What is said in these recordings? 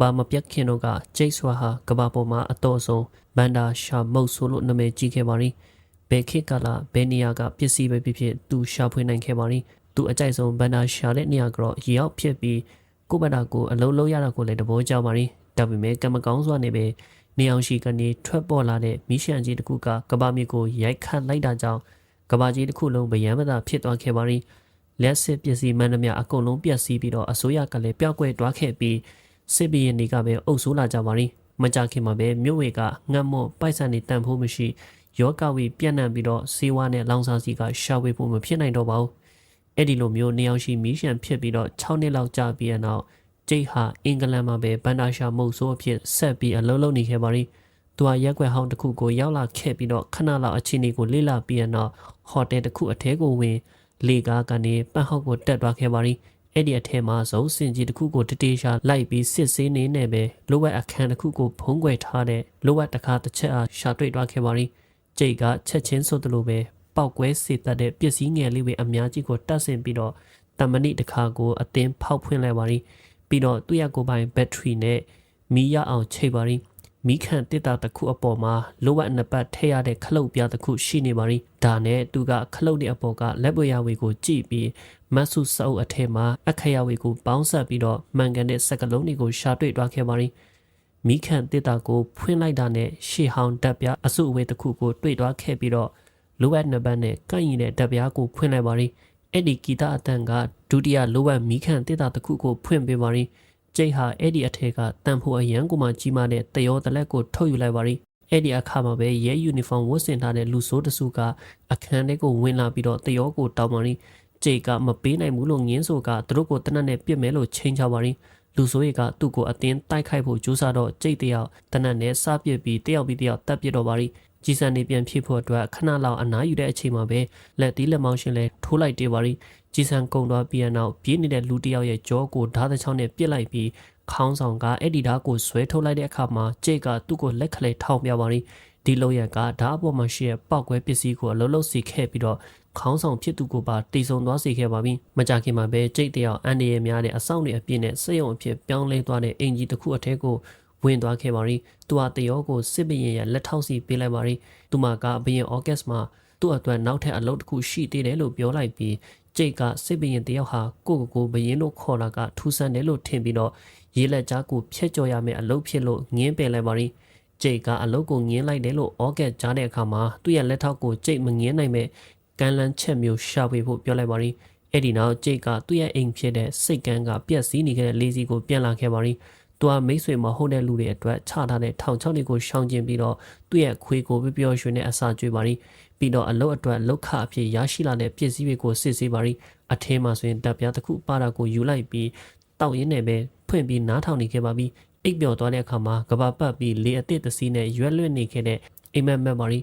ဘာမပြတ်ခင်တော့ကဂျိတ်ဆွာဟာကဘာပေါ်မှာအတော်ဆုံးဘန်ဒါရှာမုတ်ဆိုလို့နာမည်ကြီးခဲ့ပါရီဘယ်ခေတ်ကလာဘယ်နေရာကပစ္စည်းပဲဖြစ်ဖြစ်သူရှာဖွေနိုင်ခဲ့ပါရီသူအကြိုက်ဆုံးဘန်ဒါရှာတဲ့နေရာကတော့ရောက်ဖြစ်ပြီးကိုဘတာကိုအလုံးလုံးရတာကိုလည်းတဘောကြပါရီဒါပေမဲ့ကံမကောင်းစွာနဲ့ပဲနေအောင်ရှိကနေထွက်ပေါ်လာတဲ့မီးရှန်ကြီးတစ်ခုကကဘာမြေကိုရိုက်ခတ်လိုက်တာကြောင့်ကဘာကြီးတစ်ခုလုံးဗယံမသာဖြစ်သွားခဲ့ပါရီလက်စစ်ပစ္စည်းမှန်သမျှအကုန်လုံးပြက်စီးပြီးတော့အစိုးရကလည်းပျောက်ကွယ်သွားခဲ့ပြီး စစ်ဘီရင်တွေကပဲအုပ်ဆိုးလာကြပါရီမကြခင်မှာပဲမြို့ဝေကငတ်မော့ပိုက်ဆံတွေတန်ဖိုးမရှိယောဂဝီပြန့်နှံ့ပြီးတော့စေဝါနဲ့လောင်စာစီကရှာဝေဖို့မဖြစ်နိုင်တော့ပါဘူးအဲ့ဒီလိုမျိုးနေအောင်ရှိမီးရှန်ဖြစ်ပြီးတော့6နှစ်လောက်ကြာပြီးတဲ့နောက်ကျိတ်ဟာအင်္ဂလန်မှာပဲဘန်ဒါရှာမုတ်ဆိုးအဖြစ်ဆက်ပြီးအလုံးလုံးနေခဲ့ပါရီသူဟာရက်ွက်ဟောင်းတစ်ခုကိုရောက်လာခဲ့ပြီးတော့ခဏလောက်အချင်းတွေကိုလေ့လာပြီးတဲ့နောက်ဟိုတယ်တစ်ခုအထဲကိုဝင်လေကားကနေပန့်ဟောက်ကိုတက်သွားခဲ့ပါရီ အဲ့ဒီအထက်မှာဇုံစင်ကြီးတစ်ခုကိုတတေရှာလိုက်ပြီးစစ်ဆေးနေနေပဲလိုဝက်အခန်းတစ်ခုကိုဖုံးကွယ်ထားတဲ့လိုဝက်တစ်ခါတစ်ချက်အားရှာတွေ့သွားခဲ့ပါရီကျိတ်ကချက်ချင်းဆိုသလိုပဲပောက်ကွဲစေတတ်တဲ့ပစ္စည်းငယ်လေးတွေအများကြီးကိုတတ်ဆင်ပြီးတော့တမဏိတစ်ခါကိုအတင်းဖောက်ဖွင့်လိုက်ပါရီပြီးတော့သူ့ရကိုယ်ပိုင်ဘက်ထရီနဲ့မီးရအောင်ချိတ်ပါရီ မိခန့်တစ်တာတစ်ခုအပေါ်မှာလိုဝက်နှစ်ပတ်ထည့်ရတဲ့ခလုတ်ပြားတစ်ခုရှိနေပါရီဒါနဲ့သူကခလုတ်ရဲ့အပေါ်ကလက်ပွေရဝေကိုကြည့်ပြီးမတ်ဆုစောက်အထက်မှာအခရဝေကိုပေါင်းဆက်ပြီးတော့မှန်ကန်တဲ့စက်ကလုံးတွေကိုရှာတွေ့သွားခဲ့ပါရီမိခန့်တစ်တာကိုဖွင့်လိုက်တာနဲ့ရှေဟောင်းတက်ပြအစုအဝေးတစ်ခုကိုတွေ့သွားခဲ့ပြီးတော့လိုဝက်နှစ်ပတ်နဲ့ကန့်ရင်တဲ့တက်ပြားကိုဖွင့်လိုက်ပါရီအဲ့ဒီဂီတအတန်ကဒုတိယလိုဝက်မိခန့်တစ်တာတစ်ခုကိုဖွင့်ပေးပါရီ ကျိတ်ဟာအဲ့ဒီအထက်ကတန်ဖို့အရန်ကိုမှကြီးမားတဲ့တယောတလက်ကိုထုတ်ယူလိုက်ပါရီအဲ့ဒီအခါမှာပဲရဲယူနီဖောင်းဝတ်ဆင်ထားတဲ့လူဆိုးတစုကအခန်းထဲကိုဝင်လာပြီးတော့တယောကိုတောင်းပါရီကျိတ်ကမပေးနိုင်ဘူးလို့ငင်းဆိုကသူတို့ကိုတနက်နဲ့ပြစ်မဲလို့ချိန်ချပါရီလူဆိုးရီကသူ့ကိုအတင်းတိုက်ခိုက်ဖို့ကြိုးစားတော့ကျိတ်တယောက်တနက်နဲ့စပစ်ပြီးတယောက်ပြီးတယောက်တက်ပစ်တော့ပါရီကြီးစံနေပြန်ဖြစ်ဖို့အတွက်ခဏလောက်အနားယူတဲ့အချိန်မှာပဲလက်သီးလက်မောင်းရှင်လဲထိုးလိုက်တေးပါရီ ကြီးစံကုံသွားပြီးနောက်ပြေးနေတဲ့လူတယောက်ရဲ့ကြောကိုဓာတ်တစ်ချောင်းနဲ့ပြစ်လိုက်ပြီးခေါင်းဆောင်ကအဲ့ဒီဓာတ်ကိုဆွဲထုတ်လိုက်တဲ့အခါမှာကျိတ်ကသူ့ကိုလက်ခလဲထောင်ပြပါရီဒီလိုရကဓာတ်အပေါ်မှာရှိတဲ့ပောက်ကွဲပစ္စည်းကိုအလုံးလုံးစီခဲ့ပြီးတော့ခေါင်းဆောင်ဖြစ်သူကိုပါတိစုံသွားစေခဲ့ပါပြီမကြခင်မှာပဲကျိတ်တယောက်အန်ဒီရဲ့များတဲ့အဆောင်တွေအပြည့်နဲ့စိတ်ယုံအဖြစ်ပြောင်းလဲသွားတဲ့အင်ဂျီတစ်ခုအထက်ကိုဝင်သွားခဲ့ပါရီသူဟာတယောကိုစစ်ဘရင်ရဲ့လက်ထောက်စီပေးလိုက်ပါရီသူမကဘရင်အော့ဂတ်မှာသူ့အတွက်နောက်ထပ်အလုပ်တစ်ခုရှိသေးတယ်လို့ပြောလိုက်ပြီး ကျိတ်ကစစ်ဘရင်တယောက်ဟာကိုကိုကိုဘရင်တို့ခေါ်လာကထူဆန်းတယ်လို့ထင်ပြီးတော့ရေလက်ကြားကိုဖျက်ကြော်ရမယ့်အလုပ်ဖြစ်လို့ငင်းပယ်လိုက်ပါရီကျိတ်ကအလုပ်ကိုငင်းလိုက်တယ်လို့အော့ဂတ်ကြားတဲ့အခါမှာသူ့ရဲ့လက်ထောက်ကိုကျိတ်မငင်းနိုင်မဲ့ကန်လန်းချက်မျိုးရှာဖွေဖို့ပြောလိုက်ပါရီအဲ့ဒီနောက်ကျိတ်ကသူ့ရဲ့အိမ်ဖြစ်တဲ့စိတ်ကန်းကပြက်စီးနေခဲ့တဲ့လေးစီကိုပြန်လာခဲ့ပါရီသူကမိတ်ဆွေမဟုတ်တဲ့လူတွေအတွက်ချထားတဲ့ထောင်ချောက်တွေကိုရှောင်ကျဉ်ပြီးတော့သူ့ရဲ့ခွေးကိုပျော်ရွှင်တဲ့အစာကျွေးပါရီ ပြီးတော့အလုတ်အတွက်လောက်ခအဖြစ်ရရှိလာတဲ့ပစ္စည်းတွေကိုစစ်ဆေးပါရီအထဲမှာဆိုရင်တပ်ပြားတစ်ခုပါတာကိုယူလိုက်ပြီးတောက်ရင်းနဲ့ပဲဖွင့်ပြီးနားထောင်နေခဲ့ပါပြီအိပ်ပျော်သွားတဲ့အခါမှာကဘာပတ်ပြီးလေအစ်စ်တစီနဲ့ရွက်လွတ်နေခဲ့တဲ့အိမ်မက်မက်ပါရီ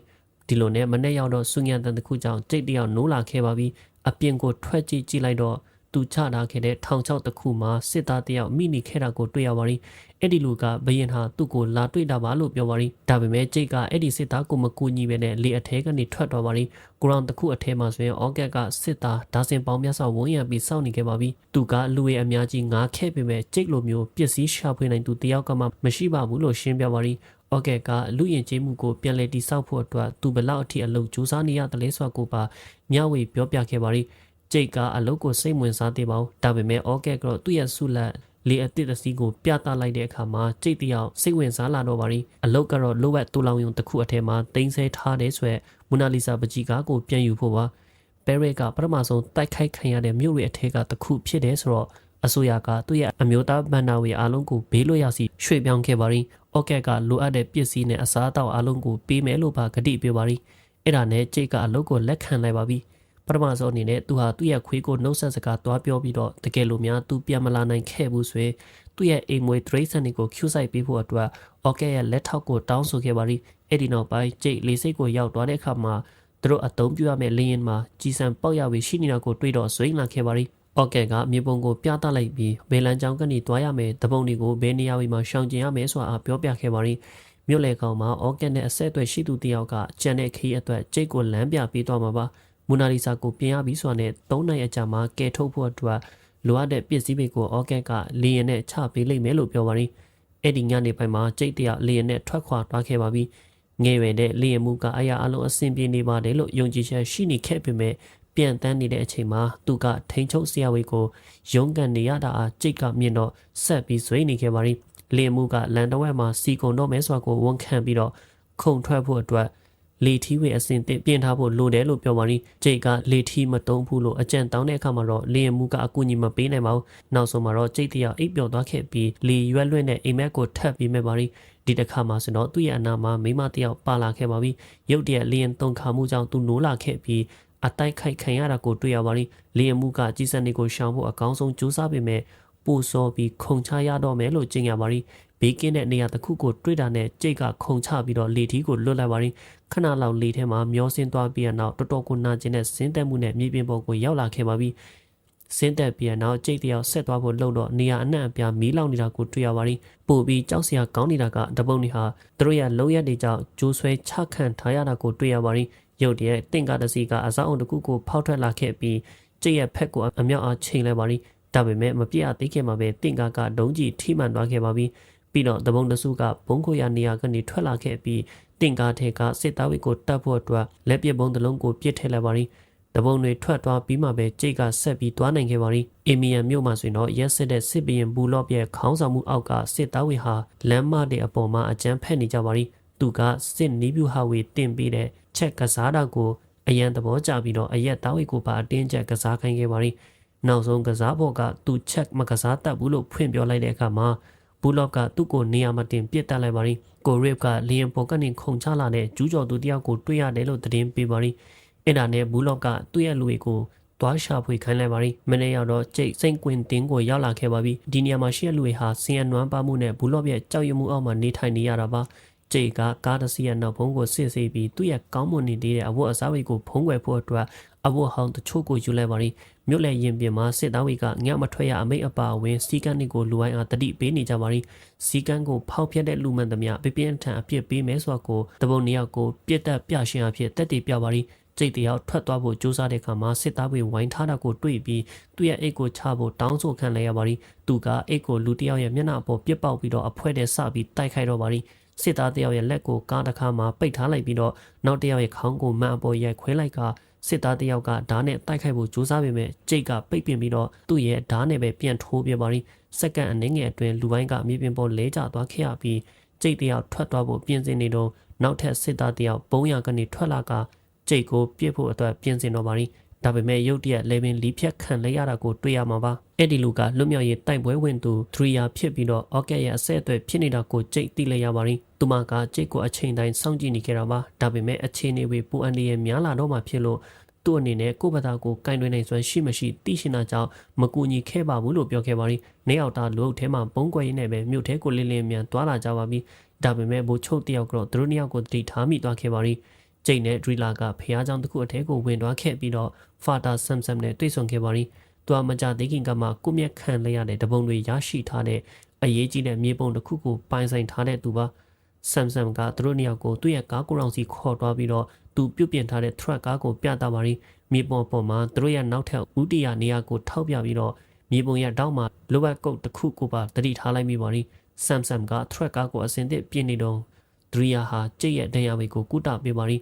ဒီလိုနဲ့မနေ့ရောက်တော့ဆုညံတန်တစ်ခုကြောင့်တိတ်တယောက်နိုးလာခဲ့ပါပြီအပြင်ကိုထွက်ကြည့်ကြည့်လိုက်တော့ သူချထားခဲ့တဲ့ထောင်ချောက်တစ်ခုမှာစစ်သားတယောက်မိနေခဲ့တာကိုတွေ့ရပါရီအဲ့ဒီလူကဘယင်ဟာသူ့ကိုလာတွေ့တာပါလို့ပြောပါရီဒါပေမဲ့ကျိတ်ကအဲ့ဒီစစ်သားကိုမကူညီပဲနဲ့လေအထဲကနေထွက်သွားပါရီဂရောင်တစ်ခုအထဲမှာဆိုရင်အော့ကက်ကစစ်သားဒါစင်ပေါင်းများစွာဝန်းရံပြီးစောင့်နေခဲ့ပါပြီသူကလူရဲ့အများကြီးငားခဲ့ပေမဲ့ကျိတ်လိုမျိုးပစ္စည်းရှာဖွေနိုင်သူတယောက်ကမှမရှိပါဘူးလို့ရှင်းပြပါရီအော့ကက်ကလူရင်ကျေးမှုကိုပြန်လည်တိစောက်ဖို့အတွက်သူဘလောက်အထိအလုပ်ကြိုးစားနေရတယ်လဲဆိုတာကိုပါမျှဝေပြောပြခဲ့ပါရီ ကျိတ်ကအလုတ်ကိုစိတ်ဝင်စားသေးပါဘူးဒါပေမဲ့အော်ကက်ကတော့သူ့ရဲ့ဆုလက်လေအတစ်တစီကိုပြသလိုက်တဲ့အခါမှာကျိတ်တယောက်စိတ်ဝင်စားလာတော့ပါရီအလုတ်ကတော့လိုဝက်တူလောင်ယုံတစ်ခုအထက်မှာတင်းဆဲထားတဲ့ဆိုရယ်မူနာလီဆာပကြီးကားကိုပြန်ယူဖို့ပါဘယ်ရက်ကပထမဆုံးတိုက်ခိုက်ခံရတဲ့မြို့ရဲ့အထက်ကတစ်ခုဖြစ်တယ်ဆိုတော့အစိုးရကသူ့ရဲ့အမျိုးသားဗန်နာဝေအားလုံးကိုဘေးလွတ်ရစီရွှေ့ပြောင်းခဲ့ပါရီအော့ကက်ကလိုအပ်တဲ့ပစ္စည်းနဲ့အစားအသောက်အားလုံးကိုပေးမယ်လို့ပါကတိပေးပါရီအဲ့ဒါနဲ့ကျိတ်ကအလုတ်ကိုလက်ခံလိုက်ပါပြီ။ ပထမဆုံးအနေနဲ့သူဟာသူ့ရဲ့ခွေးကိုနှုတ်ဆက်စကားတွားပြောပြီးတော့တကယ်လို့များသူပြန်မလာနိုင်ခဲ့ဘူးဆိုရင်သူ့ရဲ့အိမ်မွေဒရိတ်ဆန်တွေကိုကျူဆိုင်ပေးဖို့အတွက်အော်ကဲရဲ့လက်ထောက်ကိုတောင်းဆိုခဲ့ပါရီအဲ့ဒီနောက်ပိုင်းကျိတ်လေးစိတ်ကိုရောက်သွားတဲ့အခါမှာသူတို့အသုံးပြုရမယ့်လင်းရင်မှာကြီးစံပေါက်ရဝေရှိနေတာကိုတွေးတော့ဆွေးနွေးခဲ့ပါရီအော်ကဲကမြေပုံကိုပြသလိုက်ပြီးဘယ်လန်ကြောင်ကနေတွားရမယ်တပုံတွေကိုဘယ်နေရာဝေမှာရှောင်ကျင်ရမယ်ဆိုတာပြောပြခဲ့ပါရီမြို့လေကောင်မှာအော်ကဲနဲ့အဆက်အသွယ်ရှိသူတယောက်ကကြံတဲ့ခီးအတွက်ကျိတ်ကိုလမ်းပြပေးသွားမှာပါ မူနာလီဆာကိုပြင်ရပြီးဆိုတာနဲ့၃နိုင်အကြာမှာကဲထုတ်ဖို့အတွက်လိုအပ်တဲ့ပစ္စည်းတွေကိုအော်ကက်ကလေရင်နဲ့ချပေးလိုက်မယ်လို့ပြောပါရီအဲ့ဒီညနေပိုင်းမှာကျိတ်တရလေယာဉ်နဲ့ထွက်ခွာသွားခဲ့ပါပြီငယ်ရွယ်တဲ့လေယာဉ်မှုကအရာအလုံးအဆင်ပြေနေပါတယ်လို့ယုံကြည်ချက်ရှိနေခဲ့ပေမဲ့ပြန်တန်းနေတဲ့အချိန်မှာသူကထိန်ချုပ်ဆရာဝေးကိုရုန်းကန်နေရတာအားကြိတ်ကမြင်တော့ဆက်ပြီးဆွေးနေခဲ့ပါရီလေမှုကလန်တဝက်မှာစီကုံတော့မဲစွာကိုဝန်ခံပြီးတော့ခုန်ထွက်ဖို့အတွက် လေထီးဝေအစင်တင်ပြင်ထားဖို့လိုတယ်လို့ပြောပါရီကြိတ်ကလေထီးမတုံးဘူးလို့အကြံတောင်းတဲ့အခါမှာတော့လေမှုကအကူအညီမပေးနိုင်ပါဘူးနောက်ဆုံးမှာတော့ကြိတ်တရအိပ်ပျော်သွားခဲ့ပြီးလေရွက်လွင့်တဲ့အိမ်မက်ကိုထပ်ပြီးမဲ့ပါရီဒီတစ်ခါမှဆိုတော့သူ့ရဲ့အနာမှာမိမတယောက်ပါလာခဲ့ပါပြီရုတ်တရက်လျင်တုံခါမှုကြောင့်သူနိုးလာခဲ့ပြီးအတိုက်ခိုက်ခံရတာကိုတွေ့ရပါလိလျင်မှုကကြီးစံတွေကိုရှောင်ဖို့အကောင်းဆုံးကြိုးစားပေမဲ့ ပိုစောပြီးခုံချရတော့မယ်လို့ကြင်ရပါလိဘေးကင်းတဲ့နေရာတစ်ခုကိုတွေ့တာနဲ့ကြိတ်ကခုံချပြီးတော့လေထီးကိုလွတ်လိုက်ပါလိခဏလောက်လေထဲမှာမျောစင်းသွားပြီးတော့တော်တော်ကိုနာကျင်တဲ့စင်းတက်မှုနဲ့မြေပြင်ပေါ်ကိုရောက်လာခဲ့ပါပြီစင်းတက်ပြန်တော့ကြိတ်တယောက်ဆက်သွားဖို့လှုပ်တော့နေရာအနှံ့အပြားမီးလောင်နေတာကိုတွေ့ရပါလိပို့ပြီးကြောက်စရာကောင်းနေတာကတပုံတွေဟာသူတို့ရဲ့လုံရက်တွေကြောင့်ကျိုးဆွဲချခန့်ထားရတာကိုတွေ့ရပါလိရုတ်တရက်တင့်ကားတစ်စီးကအစားအုံတစ်ခုကိုဖောက်ထွက်လာခဲ့ပြီးကြည့်ရဲ့ဖက်ကိုအမြောက်အားချိန်လိုက်ပါလိ ဒါပေမဲ့မပြည့်အသေးခင်မှာပဲတင့်ကားကဒုံးကြီးထိမှန်သွားခဲ့ပါပြီပြီးတော့တပုံတစုကဘုံကိုရနေရာကနေထွက်လာခဲ့ပြီးတင့်ကားထဲကစစ်သားဝိကိုတတ်ဖို့အတွက်လက်ပစ်ဘုံတစ်လုံးကိုပြစ်ထည့်လိုက်ပါလိတပုံတွေထွက်သွားပြီးမှပဲကြိတ်ကဆက်ပြီးသွားနိုင်ခဲ့ပါလိအီမီယန်မြို့မှာဆိုရင်တော့ရက်စစ်တဲ့စစ်ဘရင်ဘူလော့ရဲ့ခေါင်းဆောင်မှုအောက်ကစစ်သားဝိဟာလမ်းမတဲ့အပေါ်မှာအကြမ်းဖက်နေကြပါလိသူကစစ်နီးဗျူဟာဝေတင်ပြီးတဲ့ချက်ကစားတာကိုအရန်သဘောကျပြီးတော့အရက်သားဝိကိုပါအတင်းကျပ်ကစားခိုင်းခဲ့ပါလိ နောက်ဆုံးကစားဖို့ကသူချက်မကစားတတ်ဘူးလို့ဖွင့်ပြောလိုက်တဲ့အခါမှာဘူလော့ကသူ့ကိုနေရာမတင်ပြစ်တက်လိုက်ပါလိကိုရစ်ကလီယန်ပေါ်ကနေခုန်ချလာတဲ့ကျူးကျော်သူတယောက်ကိုတွေ့ရတယ်လို့သတင်းပေးပါလိအဲ့ဒါနဲ့ဘူလော့ကသူ့ရဲ့လူတွေကိုသွားရှာဖွေခိုင်းလိုက်ပါရီမနေ့ရောက်တော့ကျိတ်စိန်ကွင်တင်းကိုရောက်လာခဲ့ပါပြီဒီနေရာမှာရှိတဲ့လူတွေဟာဆင်းရဲနွမ်းပါမှုနဲ့ဘူလော့ရဲ့ကြောက်ရွံ့မှုအောက်မှာနေထိုင်နေရတာပါ ကျိတ်ကကားတစ်စီးရဲ့နောက်ဘုံကိုစစ်ဆေးပြီးသူ့ရဲ့ကောင်းမွန်နေတဲ့အဝတ်အစားတွေကိုဖုံးကွယ်ဖို့အတွက်အဝတ်ဟောင်းတချို့ကိုယူလိုက်ပါရီမြို့လေရင်ပြင်မှာစစ်သားတွေကညမထွက်ရအမိတ်အပါအဝင်စီကန်းတွေကိုလူဝိုင်းအားတတိပေးနေကြပါရီစီကန်းကိုဖောက်ဖျက်တဲ့လူမှန်သမျှပြပြင်းထန်အပြစ်ပေးမယ်ဆိုတာကိုတပုံနှစ်ယောက်ကိုပြစ်တက်ပြရှင်အဖြစ်တက်တည်ပြပါရီကျိတ်တယောက်ထွက်သွားဖို့ကြိုးစားတဲ့အခါမှာစစ်သားတွေဝိုင်းထားတာကိုတွေ့ပြီးသူ့ရဲ့အိတ်ကိုချဖို့တောင်းဆိုခံလိုက်ရပါရီသူကအိတ်ကိုလူတယောက်ရဲ့မျက်နှာပေါ်ပြစ်ပေါက်ပြီးတော့အဖွဲတဲ့စပြီးတိုက်ခိုက်တော့ပါရီ စစ်သားတယောက်ရဲ့လက်ကိုကားတစ်ခါမှပိတ်ထားလိုက်ပြီးတော့နောက်တယောက်ရဲ့ခေါင်းကိုမှန်အပေါ်ရိုက်ခွဲလိုက်ကစစ်သားတယောက်ကဓာတ်နဲ့တိုက်ခိုက်ဖို့ကြိုးစားပေမဲ့ကြိတ်ကပိတ်ပင်ပြီးတော့သူ့ရဲ့ဓာတ်နဲ့ပဲပြန်ထိုးပြပါရီစက္ကန့်အနည်းငယ်အတွင်းလူပိုင်းကမြေပြင်ပေါ်လဲကျသွားခဲ့ရပြီးကြိတ်တယောက်ထွက်သွားဖို့ပြင်ဆင်နေတော့နောက်ထပ်စစ်သားတယောက်ပုံရကနေထွက်လာကကြိတ်ကိုပြစ်ဖို့အတွက်ပြင်ဆင်တော့ပါရီ ဒါပေမဲ့ရုတ်တရက်လေပင်လီဖြတ်ခံလိုက်ရတာကိုတွေ့ရမှာပါအဲ့ဒီလူကလွတ်မြောက်ရေးတိုက်ပွဲဝင်သူထရီယာဖြစ်ပြီးတော့အော့ကက်ရဲ့အဆက်အသွယ်ဖြစ်နေတာကိုကြိတ်သိလိုက်ရပါရင်သူမကကြိတ်ကိုအချိန်တိုင်းစောင့်ကြည့်နေကြတာပါဒါပေမဲ့အခြေအနေတွေပူအန်ဒီရဲ့များလာတော့မှဖြစ်လို့သူ့အနေနဲ့ကိုယ့်ဘက်ကကိုကင်တွင်နိုင်စွမ်းရှိမရှိသိရှင်တာကြောင့်မကူညီခဲ့ပါဘူးလို့ပြောခဲ့ပါရင်နေအောင်တာလူအုပ်ထဲမှာပုံကွယ်ရင်းနဲ့ပဲမြို့ထဲကိုလင်းလင်းမြန်သွားလာကြပါပြီဒါပေမဲ့ဘိုးချုပ်တယောက်ကတော့သူတို့နှစ်ယောက်ကိုတိထားမိသွားခဲ့ပါရင် ကျိတ်နဲ့ဒရီလာကဖះเจ้าတစ်ခုအထဲကိုဝင်သွားခဲ့ပြီးတော့ဖာတာဆမ်ဆမ်နဲ့တွေ့ဆုံခဲ့ပါရီသူကမကြသေးခင်ကမှကိုမြက်ခံလိုက်ရတဲ့တပုံတွေရရှိထားတဲ့အရေးကြီးတဲ့မြေပုံတစ်ခုကိုပိုင်ဆိုင်ထားတဲ့သူပါဆမ်ဆမ်ကသူတို့နှစ်ယောက်ကိုသူ့ရဲ့ကားကိုရောင်စီခေါ်သွားပြီးတော့သူပြုတ်ပြင်ထားတဲ့ truck ကားကိုပြသပါရီမြေပုံပေါ်မှာသူတို့ရဲ့နောက်ထပ်ဦးတရနေရာကိုထောက်ပြပြီးတော့မြေပုံရဲ့တောက်မှာလိုဘတ်ကုတ်တစ်ခုကိုပါတတိထားလိုက်မိပါရီဆမ်ဆမ်က truck ကားကိုအစင်သစ်ပြင်နေတော့ဒရီယာဟာကြိတ်ရဲ့ဒဏ်ရာတွေကိုကုတပေးပါရီ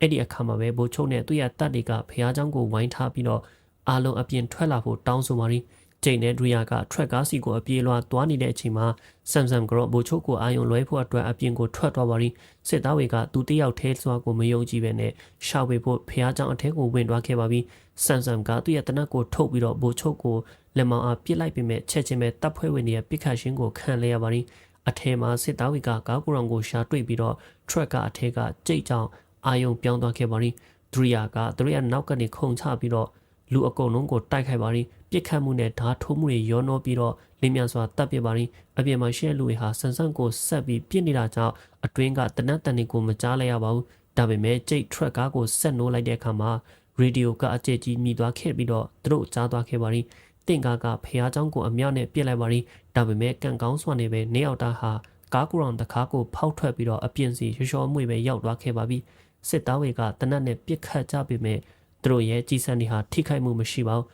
အဲ့ဒီအခါမှာပဲဘိုးချုပ်နဲ့သူ့ရဲ့တပ်တွေကဖះเจ้าကိုဝိုင်းထားပြီးတော့အားလုံးအပြင်ထွက်လာဖို့တောင်းဆိုပါရီကျိန်နဲ့ဒရီယာကထရက်ကားစီကိုအပြေးလွှာသွားနေတဲ့အချိန်မှာဆမ်ဆမ်ကရောဘိုးချုပ်ကိုအာယုံလွဲဖို့အတွက်အပြင်ကိုထွက်သွားပါရီစစ်သားတွေကသူတယောက်ထဲစွာကိုမယုံကြည်ပဲနဲ့ရှာဝေဖို့ဖះเจ้าအထက်ကိုဝင်သွားခဲ့ပါပြီဆမ်ဆမ်ကသူ့ရဲ့တနက်ကိုထုတ်ပြီးတော့ဘိုးချုပ်ကိုလက်မောင်အားပစ်လိုက်ပေမဲ့ချက်ချင်းပဲတပ်ဖွဲ့ဝင်တွေရဲ့ပစ်ခတ်ရှင်းကိုခံလဲရပါရီအထဲမှာစစ်သားတွေကကားကိုရောင်ကိုရှာတွေ့ပြီးတော့ထရက်ကအထက်ကကြိတ်ကြောင် အာယုံပြောင်းသွားခဲ့ပါရီဒရီယာကသူတို့ရဲ့နောက်ကနေခုန်ချပြီးတော့လူအကုန်လုံးကိုတိုက်ခိုက်ပါရီပြစ်ခတ်မှုနဲ့ဓာထိုးမှုတွေရောနှောပြီးတော့လင်းမြန်စွာတပ်ပစ်ပါရီအပြင်မှာရှဲလူတွေဟာဆန်ဆန်ကိုဆက်ပြီးပြစ်နေတာကြောင့်အတွင်းကတနတ်တန်တွေကိုမကြားလိုက်ရပါဘူးဒါပေမဲ့ကြိတ်ထရက်ကားကိုဆက်နိုးလိုက်တဲ့အခါမှာရေဒီယိုကအကျဉ်းကြီးမြည်သွားခဲ့ပြီးတော့သူတို့ကြားသွားခဲ့ပါရီတင်ကားကဖះเจ้าကိုအမြောက်နဲ့ပြစ်လိုက်ပါရီဒါပေမဲ့ကန့်ကောင်းစွာနေပဲနေအောင်တာဟာကားကူရောင်တကားကိုဖောက်ထွက်ပြီးတော့အပြင်းစီရွှေလျှော်မှုပဲရောက်သွားခဲ့ပါပြီ။ စစ်သားတွေကတနတ်နဲ့ပြစ်ခတ်ကြပေမဲ့သူတို့ရဲ့ကြီးစံတွေဟာထိခိုက်မှုမရှိပါဘူး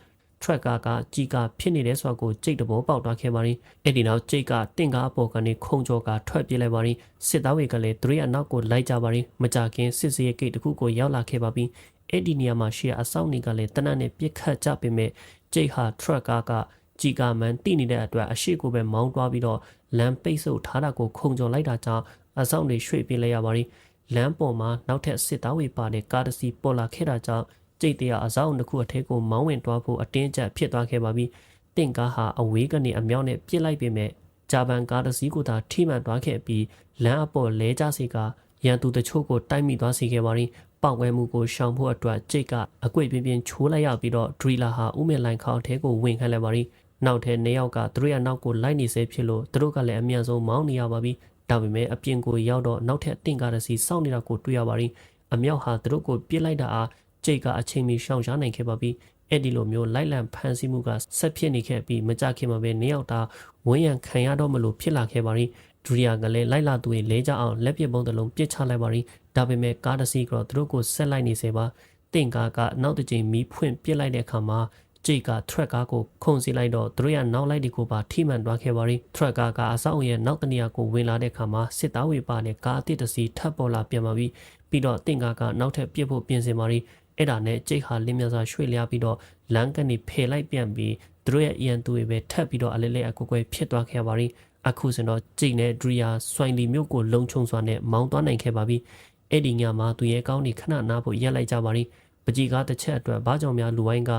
track ကားကကြီးကဖြစ်နေတဲ့ဆိုတာကိုကြိတ်တဘောပေါက်သွားခဲ့ပါတယ်အဲ့ဒီနောက်ကြိတ်ကတင့်ကားအပေါ်ကနေခုံကျော်ကထွက်ပြေးလိုက်ပါတယ်စစ်သားတွေကလည်းသူတို့ရဲ့နောက်ကိုလိုက်ကြပါတယ်မကြခင်စစ်စေးဂိတ်တစ်ခုကိုရောက်လာခဲ့ပါပြီအဲ့ဒီနေရာမှာရှေ့အဆောင်နေကလည်းတနတ်နဲ့ပြစ်ခတ်ကြပေမဲ့ကြိတ်ဟာ track ကားကကြီးကမှန်တိနေတဲ့အတွက်အရှိကိုပဲမောင်းသွားပြီးတော့လမ်းပိတ်ဆို့ထားတာကိုခုံကျော်လိုက်တာကြောင့်အဆောင်တွေရွှေ့ပြေးလိုက်ရပါတယ် လမ်းပေါ်မှာနောက်ထပ်စစ်သားတွေပါတဲ့ကားတစ်စီးပေါ်လာခဲ့တာကြောင့်ကျိတ်တရားအဆောင်တစ်ခုအထက်ကိုမောင်းဝင်သွားဖို့အတင်းကျပ်ဖြစ်သွားခဲ့ပါပြီ။တင့်ကားဟာအဝေးကနေအမြောက်နဲ့ပြစ်လိုက်ပေမဲ့ဂျာပန်ကားတစ်စီးကိုသာထိမှန်သွားခဲ့ပြီးလမ်းအပေါ်လဲကျစေကရန်သူတချို့ကိုတိုက်မိသွားစေခဲ့ပါရင်ပောက်ဝဲမှုကိုရှောင်ဖို့အတွက်ကျိတ်ကအကွေ့ပြင်းပြင်းချိုးလိုက်ရပြီးတော့ဒရီလာဟာဥမင်လိုင်ခေါအထဲကိုဝင်ခံလိုက်ပါရင်နောက်ထဲနေရောက်ကသူတို့ရဲ့နောက်ကိုလိုက်နေစေဖြစ်လို့သူတို့ကလည်းအမြန်ဆုံးမောင်းနေရပါပြီ။ ဒါပေမဲ့အပြင်ကိုရောက်တော့နောက်ထပ်တင့်ကားတစ်စီးစောင့်နေတာကိုတွေ့ရပါရင်အမြောက်ဟာသူတို့ကိုပြစ်လိုက်တာအားကျိတ်ကအချိန်မီရှောင်ရှားနိုင်ခဲ့ပါပြီအဲ့ဒီလိုမျိုးလိုက်လံဖန်ဆီးမှုကဆက်ဖြစ်နေခဲ့ပြီးမကြခင်မှာပဲနေရောက်တာဝင်းရံခံရတော့မလို့ဖြစ်လာခဲ့ပါရင်ဒူရီယာကလည်းလိုက်လာသူတွေလဲကြအောင်လက်ပစ်ပုံးတစ်လုံးပစ်ချလိုက်ပါရင်ဒါပေမဲ့ကားတစ်စီးကတော့သူတို့ကိုဆက်လိုက်နေစေပါတင့်ကားကနောက်တစ်ချိန်မီးဖွင့်ပစ်လိုက်တဲ့အခါမှာ ကြိတ်က track ကားကိုခုန်စီလိုက်တော့သူတို့ရနောက်လိုက်ဒီကိုပါထိမှန်သွားခဲ့ပါရင် track ကားကအဆောက်အုံရဲ့နောက်တနေရာကိုဝင်လာတဲ့အခါမှာစစ်သားဝေပါနဲ့ကားအသစ်တစ်စီးထပ်ပေါ်လာပြန်ပါပြီပြီးတော့တင့်ကားကနောက်ထပ်ပြစ်ဖို့ပြင်ဆင်ပါရင်အဲ့ဒါနဲ့ကြိတ်ဟာလင်းမြစွာရွှေ့လျားပြီးတော့လမ်းကနေဖယ်လိုက်ပြန်ပြီးသူတို့ရဲ့အရန်သူတွေပဲထပ်ပြီးတော့အလဲလဲအကွက်ကွဲဖြစ်သွားခဲ့ပါပြီအခုစင်တော့ကြိတ်နဲ့ဒရီယာဆွိုင်လီမြို့ကိုလုံခြုံစွာနဲ့မောင်းသွားနိုင်ခဲ့ပါပြီအဲ့ဒီညမှာသူရဲ့ကောင်းနေခဏနားဖို့ရက်လိုက်ကြပါပြီပကြီးကားတစ်ချက်အတွက်ဘာကြောင့်များလူဝိုင်းက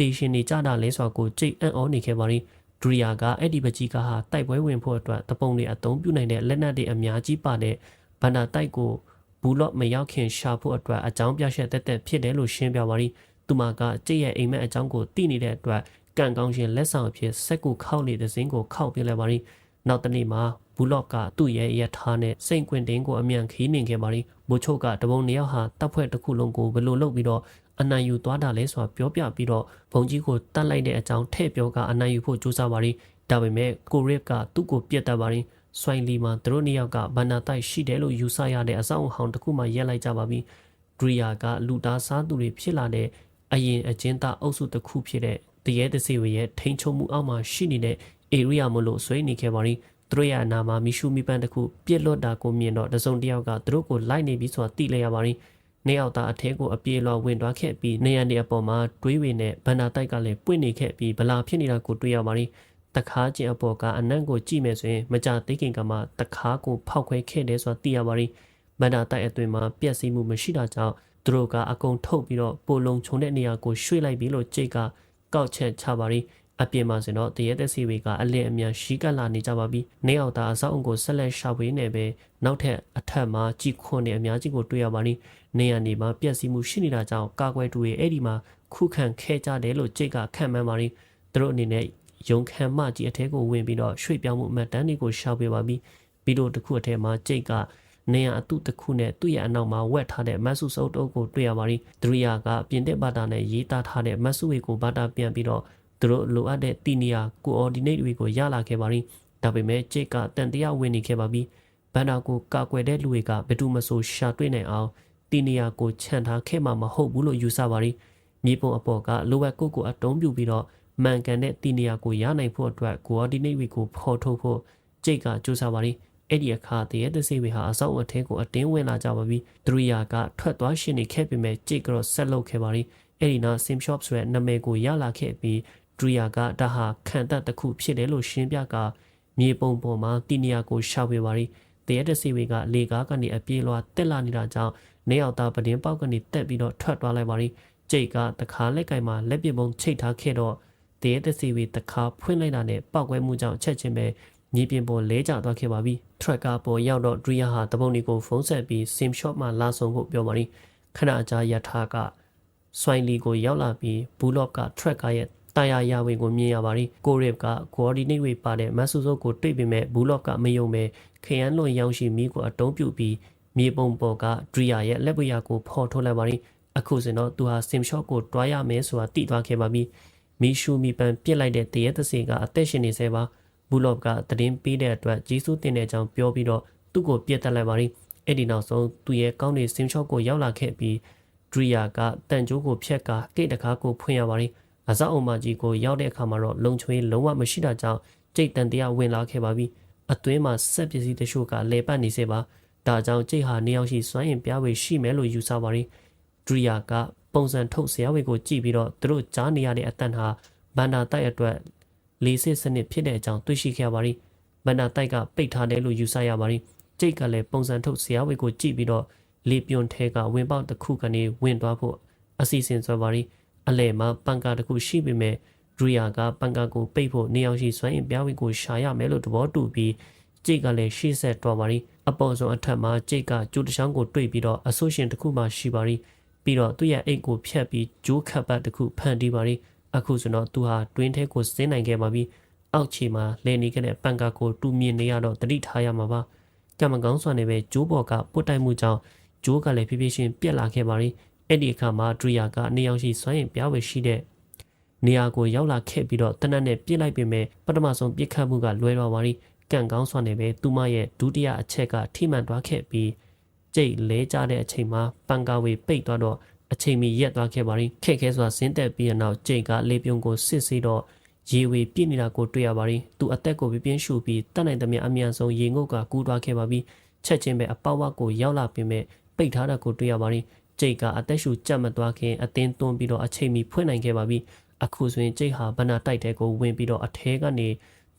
တေရှင်နေကြတာလဲဆိုတာကိုကြိတ်အံ့ဩနေခဲ့ပါပြီဒရီယာကအဲ့ဒီပကြီးကားဟာတိုက်ပွဲဝင်ဖို့အတွက်တပုံတွေအသုံးပြုနိုင်တဲ့လက်နက်တွေအများကြီးပါတဲ့ဘန္တာတိုက်ကိုဘူးလော့မရောက်ခင်ရှာဖို့အတွက်အကြောင်းပြချက်တက်တက်ဖြစ်တယ်လို့ရှင်းပြပါရီသူမကကြည့်ရဲ့အိမ်မက်အကြောင်းကိုသိနေတဲ့အတွက်ကန့်ကောင်းရှင်လက်ဆောင်အဖြစ်စက်ကူခောက်နေတဲ့စင်းကိုခောက်ပြလိုက်ပါရီနောက်တနေ့မှာ ဘူးလော့ကသူ့ရဲ့ရထားနဲ့စိန်ကွင်တင်းကိုအမြန်ခီးနေခဲ့ပါရီမိုးချုပ်ကတပုံနှစ်ယောက်ဟာတပ်ဖွဲ့တစ်ခုလုံးကိုဘယ်လိုလုပ်ပြီးတော့အနိုင်ယူသွားတာလဲဆိုတာပြောပြပြီးတော့ဘုံကြီးကိုတတ်လိုက်တဲ့အကြောင်းထည့်ပြောကအနိုင်ယူဖို့ကြိုးစားပါရီဒါပေမဲ့ကိုရစ်ကသူ့ကိုပြတ်တတ်ပါရီဆွိုင်းလီမှာသူတို့နှစ်ယောက်ကဘန္နာတိုက်ရှိတယ်လို့ယူဆရတဲ့အဆောင်အဟောင်းတစ်ခုမှရက်လိုက်ကြပါပြီဒရီယာကလူသားစားသူတွေဖြစ်လာတဲ့အရင်အကျဉ်းသားအုပ်စုတစ်ခုဖြစ်တဲ့တရဲတစီဝရဲ့ထိန်ချုံမှုအောက်မှာရှိနေတဲ့ area မလို့ဆွေးနေခဲ့ပါရီ သူတို့ရဲ့အနာမှာမီရှူမီပန်တစ်ခုပြစ်လွတ်တာကိုမြင်တော့တစုံတစ်ယောက်ကသူတို့ကိုလိုက်နေပြီးဆိုတာသိလိုက်ရပါရီနေအောင်သားအထဲကိုအပြေလော်ဝင်သွားခဲ့ပြီးနေရနေအပေါ်မှာတွေးဝေနဲ့ဘန္နာတိုက်ကလည်းပွင့်နေခဲ့ပြီးဗလာဖြစ်နေတာကိုတွေ့ရပါရီတခါချင်းအပေါ်ကအနံ့ကိုကြည့်မယ်ဆိုရင်မကြသိခင်ကမှတခါကိုဖောက်ခွဲခဲ့တယ်ဆိုတာသိရပါရီမန္တာတိုက်အသွင်မှာပြက်စီးမှုမရှိတာကြောင့်သူတို့ကအကုန်ထုတ်ပြီးတော့ပိုလုံခြုံတဲ့နေရာကိုရွှေ့လိုက်ပြီးလို့ကြိတ်ကကောက်ချက်ချပါရီ အပြင်မှာဆိုတော့တရဲသက်စီဝေကအလင်းအမြန်ရှိကလာနေကြပါပြီ။နေအောင်သာအဆောက်အုံကိုဆက်လက်ရှာဖွေနေပဲနောက်ထပ်အထက်မှာကြည်ခွန်နေအများကြီးကိုတွေ့ရပါလိမ့်။နေရနေမှာပြက်စီးမှုရှိနေတာကြောင့်ကာကွယ်တူရဲ့အဲ့ဒီမှာခုခံခဲကြတယ်လို့ကြိတ်ကခံမှန်းပါလိမ့်။သူတို့အနေနဲ့ရုံခံမကြီးအထဲကိုဝင်ပြီးတော့ရွှေ့ပြောင်းမှုအမှတ်တမ်းတွေကိုရှာပေးပါပြီဗီဒီယိုတစ်ခုအထဲမှာကြိတ်ကနေရအတုတစ်ခုနဲ့သူ့ရဲ့အနောက်မှာဝက်ထားတဲ့မတ်ဆုစုပ်တုပ်ကိုတွေ့ရပါရီဒရီယာကပြင်တဲ့ဘာတာနဲ့ရေးသားထားတဲ့မတ်ဆုတွေကိုဘာတာပြန်ပြီးတော့ သူတို့လိုအပ်တဲ့တီနီယာကိုအော်ဒီနိတ်တွေကိုရလာခဲ့ပါရီဒါပေမဲ့ကြိတ်ကတန်တရားဝင်နေခဲ့ပါပြီဘန်နာကိုကာကွယ်တဲ့လူတွေကဘယ်သူမှဆိုရှာတွေ့နိုင်အောင်တီနီယာကိုခြံထားခဲ့မှာမဟုတ်ဘူးလို့ယူဆပါရီမြေပုံအပေါ်ကလိုအပ်ကိုကိုအတုံးပြူပြီးတော့မှန်ကန်တဲ့တီနေရာကိုရနိုင်ဖို့အတွက် coordinate ကိုဖော်ထုတ်ဖို့ကြိတ်ကစူးစမ်းပါရီအဲ့ဒီအခါတည်းရဲ့စေဝေဟာအဆောက်အထည်ကိုအတင်းဝင်လာကြပါပြီဒရီယာကထွက်သွားရှင်နေခဲ့ပေမဲ့ကြိတ်ကတော့ဆက်လုပ်ခဲ့ပါရီအဲ့ဒီနာ sim shop ဆိုတဲ့နာမည်ကိုရလာခဲ့ပြီး ဒရီယာကဒါဟာခံတပ်တစ်ခုဖြစ်တယ်လို့ရှင်းပြကမြေပုံပေါ်မှာတီနေရာကိုရှာဖွေပါရီတရဲတစီဝေကလေကားကနေအပြေးလွှာတက်လာနေတာကြောင့်နေအောင်သားပဒင်းပေါက်ကနေတက်ပြီးတော့ထွက်သွားလိုက်ပါရီကြိတ်ကတခါလက်ကင်မှာလက်ပစ်ပုံးချိတ်ထားခဲ့တော့တရေတစီဝီတခါဖွင့်လိုက်တာနဲ့ပောက်ကွဲမှုကြောင့်ချက်ချင်းပဲမြေပြင်ပေါ်လဲကျသွားခဲ့ပါပြီထရက်ကာပေါ်ရောက်တော့ဒရီယာဟာတပုံဒီကိုဖုန်းဆက်ပြီး sim shop မှာလာဆုံဖို့ပြောပါရီခဏကြာရထားကဆွိုင်းလီကိုရောက်လာပြီးဘူးလော့ကထရက်ကာရဲ့ တာယာယာဝင်ကိုမြင်ရပါရီကိုရစ်က coordinate ဝေပါတဲ့မဆူဆိုကိုတွေ့ပေမဲ့ဘူးလော့ကမယုံပဲခရမ်းလွန်ရောက်ရှိမိကိုအတုံးပြုပြီးမြေပုံပေါ်ကဒရီယာရဲ့လက်ပွေရကိုဖော်ထုတ်လိုက်ပါရီအခုစင်တော့သူဟာ sim shop ကိုတွားရမယ်ဆိုတာသိသွားခဲ့ပါပြီမီရှူမီပန်ပြစ်လိုက်တဲ့တရဲသစင်ကအသက်ရှင်နေသေးပါဘူးလော့ကသတင်းပေးတဲ့အတွက်ဂျေဆုတင်တဲ့အကြောင်းပြောပြီးတော့သူ့ကိုပြစ်တက်လိုက်ပါရီအဲ့ဒီနောက်ဆုံးသူရဲ့ကောင်းနေစင်ချော့ကိုရောက်လာခဲ့ပြီးဒရီယာကတန်ကြိုးကိုဖြက်ကကိတ်တကားကိုဖွင့်ရပါရီ အစောက်အုံမကြီးကိုရောက်တဲ့အခါမှာတော့လုံချွေးလုံးဝမရှိတာကြောင့်ကျိတ်တန်တရားဝင်လာခဲ့ပါပြီအတွင်းမှာစက်ပစ္စည်းတချို့ကလဲပတ်နေစေပါဒါကြောင့်ကျိတ်ဟာနေရောက်ရှိစွမ်းရင်ပြဝေရှိမယ်လို့ယူဆပါရီဒရီယာကပုံစံထုတ်ဆရာဝေကိုကြည့်ပြီးတော့သူတို့ကြားနေရတဲ့အတန်ဟာဘန္တာတိုက်အတွက်လေးစစ်စနစ်ဖြစ်တဲ့အကြောင်းသိရှိခဲ့ပါရီဘန္တာတိုက်ကပိတ်ထားတယ်လို့ယူဆရပါရီကျိတ်ကလည်းပုံစံထုတ်ဆရာဝေကိုကြည့်ပြီးတော့လေပြွန်ထဲကဝင်ပေါက်တစ်ခုကနေဝင်သွားဖို့အစီအစဉ်ဆွဲပါရီ အလဲမှာပန်ကာတစ်ခုရှိပေမဲ့ဒရီယာကပန်ကာကိုပိတ်ဖို့နေအောင်ရှိစွမ်းရင်ပြားဝေကိုရှာရမယ်လို့သဘောတူပြီးကျိတ်ကလည်းရှေ့ဆက်တော်ပါရီအပေါ်ဆုံးအထက်မှာကျိတ်ကကျိုးတချောင်းကိုတွေ့ပြီးတော့အဆိုရှင်တစ်ခုမှရှိပါရီပြီးတော့သူ့ရဲ့အိတ်ကိုဖြတ်ပြီးဂျိုးခတ်ပတ်တစ်ခုဖန်တီးပါရီအခုဆိုတော့သူဟာတွင်းထဲကိုစင်းနိုင်ခဲ့ပါပြီအောက်ခြေမှာလဲနေခဲ့တဲ့ပန်ကာကိုတူမြင်နေရတော့တတိထားရမှာပါကံမကောင်းစွာနဲ့ပဲဂျိုးဘော်ကပုတ်တိုက်မှုကြောင့်ဂျိုးကလည်းဖြည်းဖြည်းချင်းပြက်လာခဲ့ပါရီ အဲ့ဒီအခါမှာဒရီယာကနေအောင်ရှိစွမ်းရင်ပြားဝယ်ရှိတဲ့နေရာကိုရောက်လာခဲ့ပြီးတော့တနက်နဲ့ပြစ်လိုက်ပေမဲ့ပထမဆုံးပြစ်ခတ်မှုကလွဲတော့ပါရီကန့်ကောင်းစွာနဲ့ပဲသူမရဲ့ဒုတိယအချက်ကထိမှန်သွားခဲ့ပြီးကျိတ်လဲကျတဲ့အချိန်မှာပန်ကာဝေပိတ်သွားတော့အချိန်မီရက်သွားခဲ့ပါရီခက်ခဲစွာဆင်းသက်ပြီးနောက်ကျိတ်ကလေပြုံကိုစစ်ဆေးတော့ရေဝေပြည့်နေတာကိုတွေ့ရပါရီသူအသက်ကိုပြပြင်းရှူပြီးတတ်နိုင်သမျှအမြန်ဆုံးရေငုတ်ကကူးသွားခဲ့ပါပြီချက်ချင်းပဲအပေါက်ဝတ်ကိုရောက်လာပေမဲ့ပိတ်ထားတာကိုတွေ့ရပါရီ ကျိတ်ကအသက်ရှူကြက်မသွားခင်အတင်းသွန်းပြီးတော့အချိန်မီဖွင့်နိုင်ခဲ့ပါပြီအခုဆိုရင်ကျိတ်ဟာဗနာတိုက်တဲ့ကိုဝင်ပြီးတော့အထဲကနေ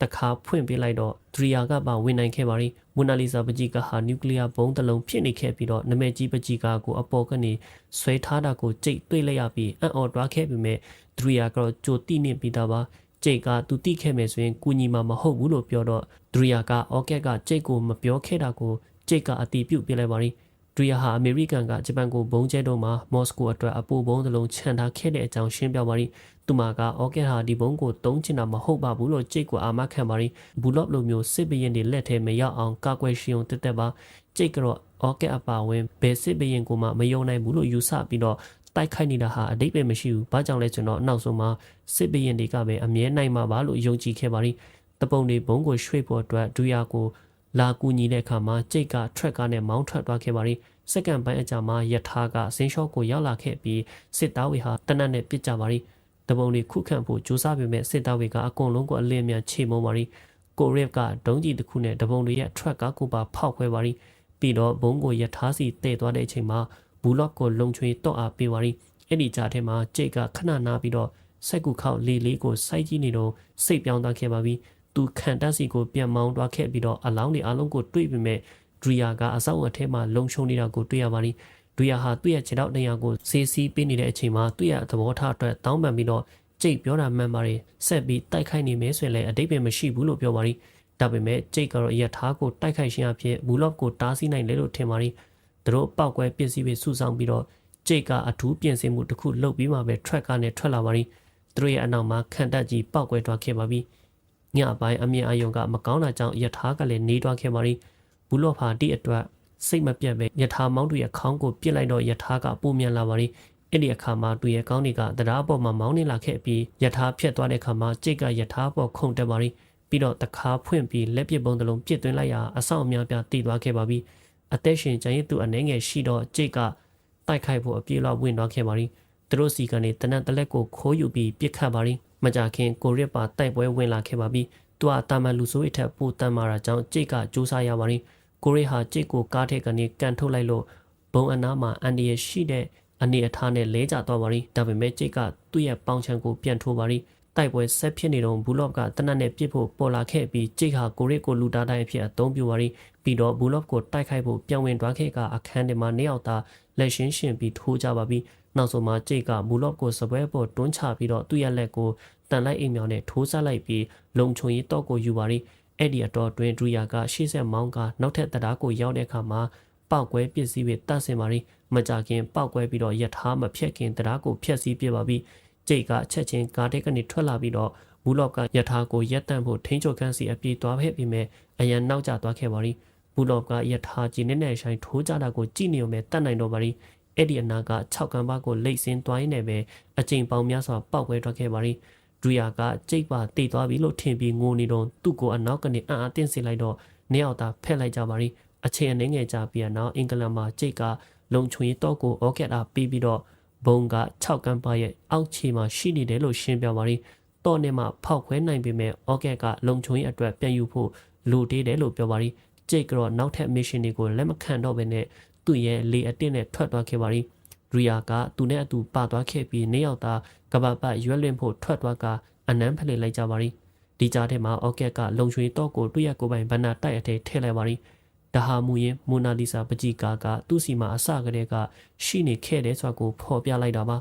တခါဖွင့်ပေးလိုက်တော့ဒရီယာကပါဝင်နိုင်ခဲ့ပါရီမွန်နာလီဇာပဂျီကဟာနျူကလ িয়ার ဘုံးတစ်လုံးဖြစ်နေခဲ့ပြီးတော့နမဲကြီးပဂျီကာကိုအပေါ်ကနေဆွဲထားတာကိုကြိတ်တွေ့လိုက်ရပြီးအံ့ဩတွားခဲ့ပေမဲ့ဒရီယာကတော့ကြိုတိနေပြီးသားပါကျိတ်ကသူတိခဲ့မယ်ဆိုရင်ကူညီမှာမဟုတ်ဘူးလို့ပြောတော့ဒရီယာကအော်ကက်ကကျိတ်ကိုမပြောခဲ့တာကိုကျိတ်ကအတီးပြုတ်ပြလိုက်ပါရီ ဒရီယာဟာအမေရိကန်ကဂျပန်ကိုဘုံကျဲတော့မှာမော်စကိုအတွက်အပူဘုံတစ်လုံးခြံထားခဲ့တဲ့အကြောင်းရှင်းပြပါရီသူမကအော်ကက်ဟာဒီဘုံကိုတုံးချင်တာမဟုတ်ပါဘူးလို့ကြိတ်ကိုအာမခံပါရီဘူလော့လိုမျိုးစစ်ဘရင်တွေလက်ထဲမရောက်အောင်ကာကွယ်ရှင်ုံတက်တက်ပါကြိတ်ကတော့အော်ကက်အပါဝင်ဘယ်စစ်ဘရင်ကိုမှမယုံနိုင်ဘူးလို့ယူဆပြီးတော့တိုက်ခိုက်နေတာဟာအတိတ်ပဲမရှိဘူး။ဘာကြောင့်လဲဆိုတော့နောက်ဆုံးမှာစစ်ဘရင်တွေကပဲအမြဲနိုင်မှာပါလို့ယုံကြည်ခဲ့ပါရီတပုံတွေဘုံကိုရွှေ့ဖို့အတွက်ဒူယာကို လာကူညီတဲ့အခါမှာကြိတ်ကထရက်ကားနဲ့မောင်းထွက်သွားခဲ့ပါရီစက္ကန့်ပိုင်းအကြာမှာယထာကဆင်းလျှော့ကိုရောက်လာခဲ့ပြီးစစ်သားဝေဟာတနတ်နဲ့ပစ်ကြပါရီတပုံတွေခုခံဖို့ကြိုးစားပေမဲ့စစ်သားဝေကအကုန်လုံးကိုအလင်းမြန်ချေမုံပါရီကိုရစ်ကဒုံးကြီးတစ်ခုနဲ့တပုံတွေရဲ့ထရက်ကားကိုပါဖောက်ခွဲပါရီပြီးတော့ဘုံကိုယထာစီတည့်သွားတဲ့အချိန်မှာဘူလော့ကိုလုံချွေတော့အားပေးပါရီအဲ့ဒီကြားထဲမှာကြိတ်ကခဏနာပြီးတော့စက်ကူခောက်လေးလေးကိုစိုက်ကြည့်နေတော့စိတ်ပြောင်းသွားခဲ့ပါပြီ သူခံတက်စီကိုပြန်မောင်းသွားခဲ့ပြီးတော့အလောင်းတွေအလုံးကိုတွေးပြီးမဲ့ဒရီယာကအဆောက်အထဲမှာလုံခြုံနေတာကိုတွေ့ရပါလိဒရီယာဟာသူ့ရဲ့ခြေထောက်နေရာကိုဆေးစီးပေးနေတဲ့အချိန်မှာသူ့ရဲ့သဘောထားအတွက်တောင်းပန်ပြီးတော့ကြိတ်ပြောတာမှန်ပါတယ်ဆက်ပြီးတိုက်ခိုက်နေမယ်ဆိုရင်လည်းအတိတ်ပဲမရှိဘူးလို့ပြောပါလိဒါပေမဲ့ကြိတ်ကတော့ရထားကိုတိုက်ခိုက်ခြင်းအဖြစ်မူလော့ကိုတားဆီးနိုင်တယ်လို့ထင်ပါလိသူတို့ပောက်ကွဲပစ္စည်းတွေစုဆောင်ပြီးတော့ကြိတ်ကအထူးပြင်ဆင်မှုတစ်ခုလုပ်ပြီးမှပဲ track ကနေထွက်လာပါလိသူတို့ရဲ့အနောက်မှာခံတက်ကြီးပောက်ကွဲသွားခဲ့ပါပြီ ညပိုင်းအမြင်အယုံကမကောင်းတာကြောင့်ရထားကလည်းနေသွားခဲ့ပါလိဘူးလော့ဖာတိအတွက်စိတ်မပြတ်ပဲယထာမောင်းသူရဲ့ခေါင်းကိုပြစ်လိုက်တော့ယထာကပုံမြန်လာပါလိအဲ့ဒီအခါမှာသူရဲ့ကောင်းတွေကတရားပေါ်မှာမောင်းနေလာခဲ့ပြီးယထာဖြတ်သွားတဲ့အခါမှာကြိတ်ကယထာပေါ်ခုန်တက်ပါလိပြီးတော့တခါဖွင့်ပြီးလက်ပစ်ပုံးတစ်လုံးပြစ်သွင်းလိုက်ရာအဆောင်အများပြတည်သွားခဲ့ပါပြီအသက်ရှင်ကျန်ရင်သူအနေငယ်ရှိတော့ကြိတ်ကတိုက်ခိုက်ဖို့အပြေးလောက်ဝင်သွားခဲ့ပါလိသူတို့စီကနေတနက်တလက်ကိုခိုးယူပြီးပြစ်ခတ်ပါလိ မကြခင်ကိုရစ်ပါတိုက်ပွဲဝင်လာခဲ့ပါပြီသူကတာမန်လူဆိုးအထက်ပိုတန်မာတာကြောင့်ကြိတ်ကစူးစမ်းရပါလိကိုရီဟာကြိတ်ကိုကားထဲကနေကန်ထုတ်လိုက်လို့ဘုံအနားမှာအန်ဒီရရှိတဲ့အနေအထားနဲ့လဲကျသွားပါရီဒါပေမဲ့ကြိတ်ကသူ့ရဲ့ပေါင်ချံကိုပြန်ထိုးပါရီတိုက်ပွဲဆက်ဖြစ်နေတော့ဘူလော့ကတနတ်နဲ့ပြစ်ဖို့ပေါ်လာခဲ့ပြီးကြိတ်ဟာကိုရီကိုလူတာတိုင်းအဖြစ်အသုံးပြုပါရီပြီးတော့ဘူလော့ကိုတိုက်ခိုက်ဖို့ပြန်ဝင်သွားခဲ့ကအခန်းထဲမှာနေအောင်သာလက်ရှင်းရှင်ပြီးထိုးကြပါပြီ နောက်ဆုံးမှာကြိတ်ကဘူလော့ကိုစပွဲပေါ်တွန်းချပြီးတော့သူ့ရဲ့လက်ကိုတန်လိုက်အိမ်မြောင်နဲ့ထိုးဆလိုက်ပြီးလုံချုံရီတော့ကိုယူပါရီအဲ့ဒီအတော်တွင်ဒရူယာကရှေ့ဆက်မောင်းကနောက်ထပ်တရားကိုရောက်တဲ့အခါမှာပောက်ကွဲပစ္စည်းတွေတတ်ဆင်ပါရီမကြခင်ပောက်ကွဲပြီးတော့ရထားမဖြတ်ခင်တရားကိုဖျက်ဆီးပြပါပြီကြိတ်ကချက်ချင်းကားတဲ့ကနေထွက်လာပြီးတော့ဘူးလော့ကရထားကိုရက်တန့်ဖို့ထိန်းချုပ်ခန်းစီအပြေးသွားခဲ့ပြီးမြဲအရန်နောက်ကျသွားခဲ့ပါရီဘူးလော့ကရထားကြီးနဲ့နဲ့ဆိုင်ထိုးကြတာကိုကြည့်နေုံနဲ့တတ်နိုင်တော့ပါရီ အဲ့ဒီအနာက6ကံပါကိုလိတ်စင်းသွားရင်းနဲ့ပဲအချိန်ပေါင်းများစွာပောက်ကွဲထွက်ခဲ့ပါရီဒရီယာကကြိတ်ပါတိတ်သွားပြီလို့ထင်ပြီးငိုနေတော့သူ့ကိုအနောက်ကနေအံ့အားသင့်စေလိုက်တော့နေအောင်သာဖက်လိုက်ကြပါရီအချိန်အနေငယ်ကြာပြီးတော့အင်္ဂလန်မှာကြိတ်ကလုံချုံရီတော့ကိုအော်ကက်အားပြီးပြီးတော့ဘဘုံက6ကမ်းပါရဲ့အောက်ခြေမှာရှိနေတယ်လို့ရှင်းပြပါတယ်တော့နဲ့မှဖောက်ခွဲနိုင်ပေမဲ့အော့ကက်ကလုံချုံရဲ့အတွက်ပြန်ယူဖို့လိုသေးတယ်လို့ပြောပါတယ်ဂျိတ်ကတော့နောက်ထပ် mission တွေကိုလက်မခံတော့ဘဲနဲ့ သူ့ရဲ့လေအတစ်နဲ့ထွက်သွားခဲ့ပါတယ်ရီယာကသူနဲ့အတူပါသွားခဲ့ပြီးနေရောက်သားကဘာပတ်ရွက်လွင့်ဖို့ထွက်သွားကအနမ်းဖလှယ်လိုက်ကြပါတယ်ဒီကြားထဲမှာအော့ကက်ကလုံချွေတော့ကိုတွေ့ရကိုပိုင်ဘန္နာတိုက်အထဲထည့်လိုက်ပါတယ်ဒါဟာမူရင်မိုနာလီဆာပကြည်ကာကသူ့စီမှာအစကတည်းကရှိနေခဲ့တဲ့ဆိုတာကိုဖော်ပြလိုက်တာပါ